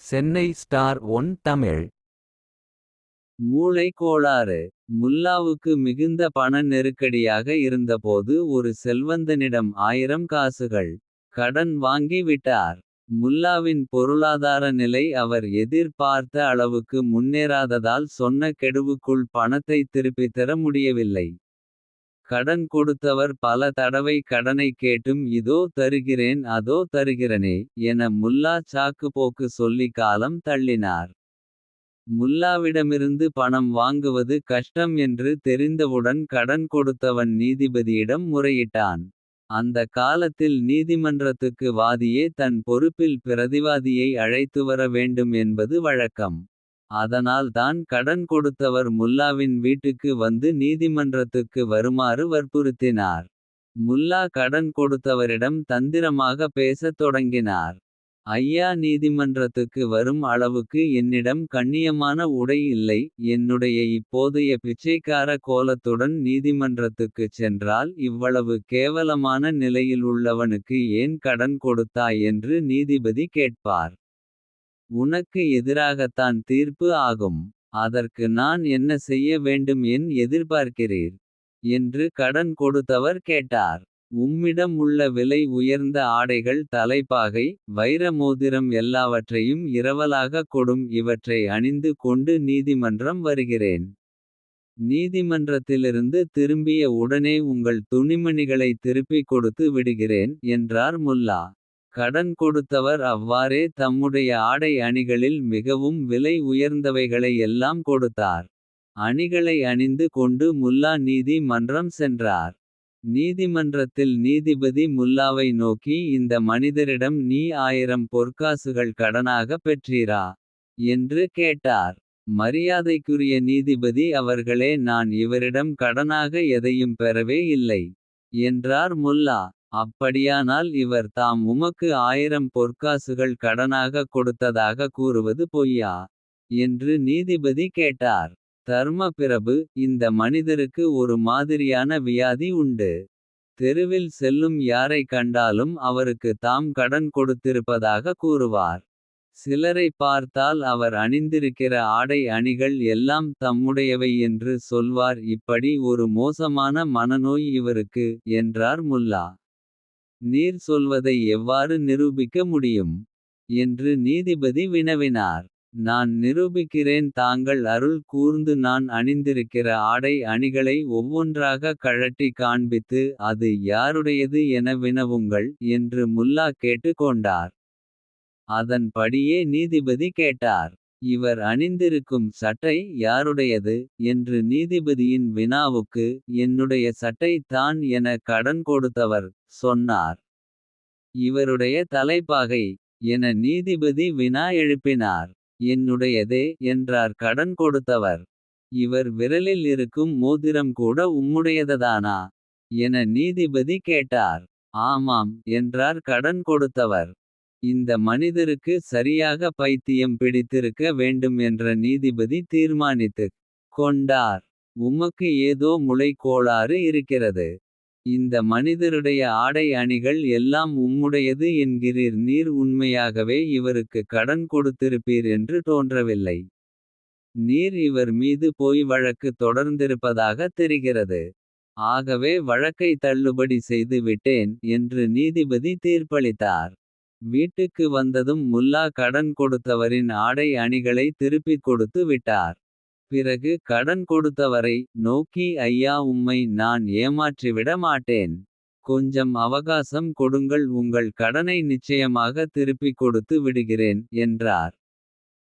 Chennai star one Tamil. மூளை கோளாறு முல்லாவுக்கு மிகுந்த பண நெருக்கடியாக இருந்தபோது ஒரு செல்வந்தனிடம் ஆயிரம் காசுகள். கடன் வாங்கி விட்டார். முல்லாவின் பொருளாதார நிலை அவர் எதிர்பார்த்த அளவுக்கு முன்னேறாததால் சொன்ன கெடுவுக்குள் பணத்தை திருப்பித்தர முடியவில்லை. கடன் கொடுத்தவர் பல தடவை கடனை கேட்டும் இதோ தருகிறேன் அதோ தருகிறனே. என முல்லா சாக்குப்போக்கு சொல்லி காலம் தள்ளினார். முல்லாவிடமிருந்து பணம் வாங்குவது கஷ்டம் என்று தெரிந்தவுடன் கடன் கொடுத்தவன் நீதிபதியிடம் முறையிட்டான். அந்த காலத்தில் நீதிமன்றத்துக்கு வாதியே தன் பொறுப்பில் பிரதிவாதியை அழைத்து வர வேண்டும் என்பது வழக்கம். அதனால் தான் கடன் கொடுத்தவர் முல்லாவின் வீட்டுக்கு வந்து நீதிமன்றத்துக்கு வருமாறு வற்புறுத்தினார். முல்லா கடன் கொடுத்தவரிடம் தந்திரமாக பேசத் தொடங்கினார். ஐயா நீதிமன்றத்துக்கு வரும் அளவுக்கு என்னிடம் கண்ணியமான உடை இல்லை. என்னுடைய இப்போதைய பிச்சைக்கார கோலத்துடன் நீதிமன்றத்துக்குச் சென்றால். இவ்வளவு கேவலமான நிலையில் உள்ளவனுக்கு ஏன் கடன் கொடுத்தாய் என்று நீதிபதி கேட்பார். உனக்கு எதிராகத்தான் தீர்ப்பு ஆகும். அதற்கு நான் என்ன செய்ய வேண்டும் என் எதிர்பார்க்கிறீர். என்று கடன் கொடுத்தவர் கேட்டார். உம்மிடம் உள்ள விலை உயர்ந்த ஆடைகள் தலைப்பாகை. வைர மோதிரம் எல்லாவற்றையும் இரவலாகக் கொடும் இவற்றை அணிந்து கொண்டு நீதிமன்றம் வருகிறேன். நீதிமன்றத்திலிருந்து திரும்பிய உடனே உங்கள் துணிமணிகளை திருப்பிக் கொடுத்து விடுகிறேன். என்றார் முல்லா. கடன் கொடுத்தவர் அவ்வாறே தம்முடைய ஆடை அணிகளில் மிகவும் விலை உயர்ந்தவைகளை எல்லாம் கொடுத்தார். அணிகளை அணிந்து கொண்டு முல்லா நீதி மன்றம் சென்றார். நீதிமன்றத்தில் நீதிபதி முல்லாவை நோக்கி இந்த மனிதரிடம் நீ ஆயிரம் பொற்காசுகள் கடனாக பெற்றீரா. என்று கேட்டார். மரியாதைக்குரிய நீதிபதி அவர்களே நான் இவரிடம் கடனாக எதையும் பெறவே இல்லை. என்றார் முல்லா அப்படியானால் இவர் தாம் உமக்கு ஆயிரம் பொற்காசுகள் கடனாக கொடுத்ததாக கூறுவது பொய்யா. என்று நீதிபதி கேட்டார். தர்ம பிரபு இந்த மனிதருக்கு ஒரு மாதிரியான வியாதி உண்டு. தெருவில் செல்லும் யாரை கண்டாலும் அவருக்கு தாம் கடன் கொடுத்திருப்பதாக கூறுவார். சிலரை பார்த்தால் அவர் அணிந்திருக்கிற ஆடை அணிகள் எல்லாம் தம்முடையவை என்று சொல்வார் இப்படி ஒரு மோசமான மனநோய் இவருக்கு. என்றார் முல்லா. நீர் சொல்வதை எவ்வாறு நிரூபிக்க முடியும். என்று நீதிபதி வினவினார். நான் நிரூபிக்கிறேன் தாங்கள் அருள் கூர்ந்து நான் அணிந்திருக்கிற ஆடை அணிகளை ஒவ்வொன்றாக கழட்டி காண்பித்து அது யாருடையது என வினவுங்கள். என்று முல்லா கேட்டு கொண்டார். அதன்படியே நீதிபதி கேட்டார். இவர் அணிந்திருக்கும் சட்டை யாருடையது. என்று நீதிபதியின் வினாவுக்கு என்னுடைய சட்டை தான் என கடன் கொடுத்தவர். சொன்னார். இவருடைய தலைப்பாகை. என நீதிபதி வினா எழுப்பினார். என்னுடையதே என்றார் கடன் கொடுத்தவர். இவர் விரலில் இருக்கும் மோதிரம் கூட உம்முடையததானா. என நீதிபதி கேட்டார். ஆமாம் என்றார் கடன் கொடுத்தவர். இந்த மனிதருக்கு சரியாக பைத்தியம் பிடித்திருக்க வேண்டும் என்ற நீதிபதி தீர்மானித்துக் கொண்டார். உமக்கு ஏதோ முளை கோளாறு இருக்கிறது. இந்த மனிதருடைய ஆடை அணிகள் எல்லாம் உம்முடையது என்கிறீர் நீர் உண்மையாகவே இவருக்கு கடன் கொடுத்திருப்பீர் என்று தோன்றவில்லை. நீர் இவர் மீது போய் வழக்கு தொடர்ந்திருப்பதாக தெரிகிறது. ஆகவே வழக்கை தள்ளுபடி செய்து விட்டேன் என்று நீதிபதி தீர்ப்பளித்தார். வீட்டுக்கு வந்ததும் முல்லா கடன் கொடுத்தவரின் ஆடை அணிகளை திருப்பிக் கொடுத்து விட்டார். பிறகு கடன் கொடுத்தவரை நோக்கி ஐயா உம்மை நான் ஏமாற்றிவிட மாட்டேன். கொஞ்சம் அவகாசம் கொடுங்கள் உங்கள் கடனை நிச்சயமாக திருப்பிக் கொடுத்து விடுகிறேன். என்றார்.